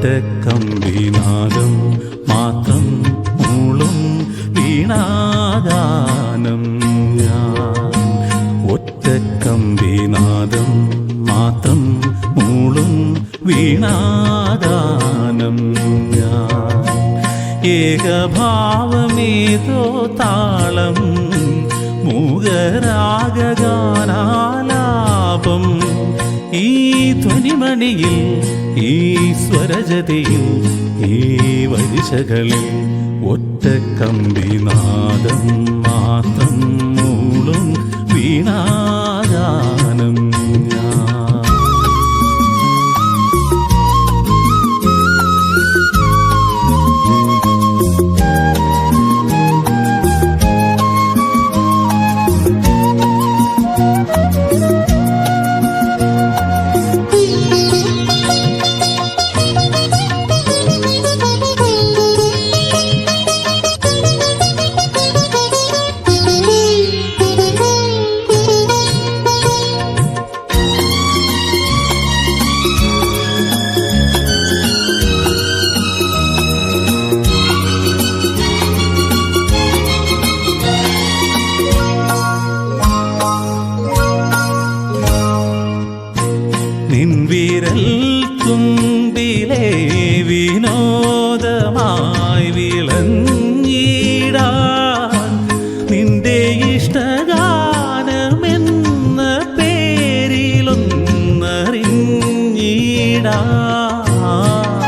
ഒറ്റ കമ്പിനാദം മാത്രം മൂളും വീണാഗാനം ഞാൻ. ഒറ്റ കമ്പിനാദം മാത്രം മൂളും വീണാഗാനം ഞാൻ. ഏകഭാവമേതോ താളം മൂകരാഗാനാലാപം ഈ ധ്വനിമണിയിൽ ഈ സ്വരജതയിൽ ഈ വരിശകളിൽ ഒറ്റ വിനോദമായി വിളഞ്ഞിടാൻ നിന്റെ ഇഷ്ടഗാനമെന്ന പേരിലൊന്നറിഞ്ഞിടാൻ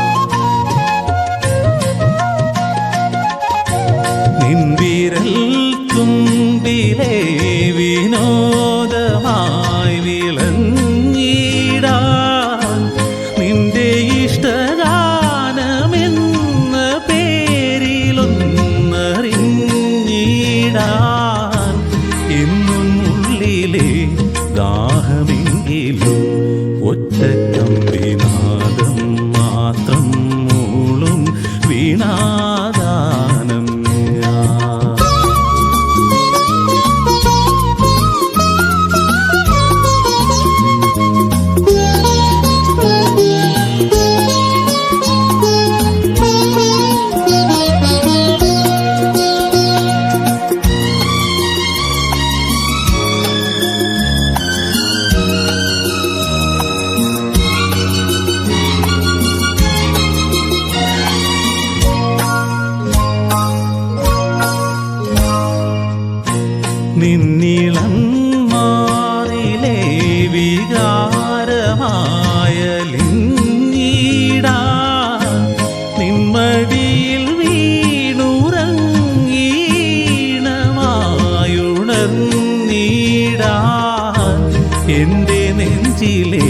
നിൻവിരൽ ഒറ്റ എന്റെ നെഞ്ചിലെ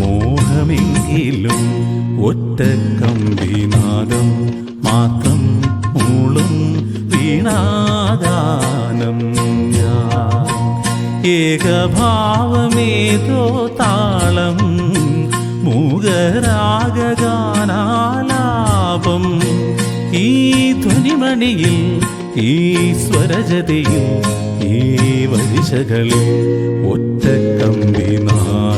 മോഹമെങ്കിലും ഒറ്റ കമ്പിനാദം മാത്രം മൂളും വീണാദാനം ഞാൻ. ഏകഭാവമേതോ താളം മൂകരാഗാനാലാപം ഈ ധ്വനിമണിയിൽ ഈ സ്വരജതയിൽ ഈ വരിശകളിൽ ഒറ്റ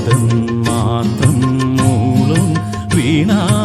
കമ്പിനാദം മാത്രം മൂളും വീണാഗാനം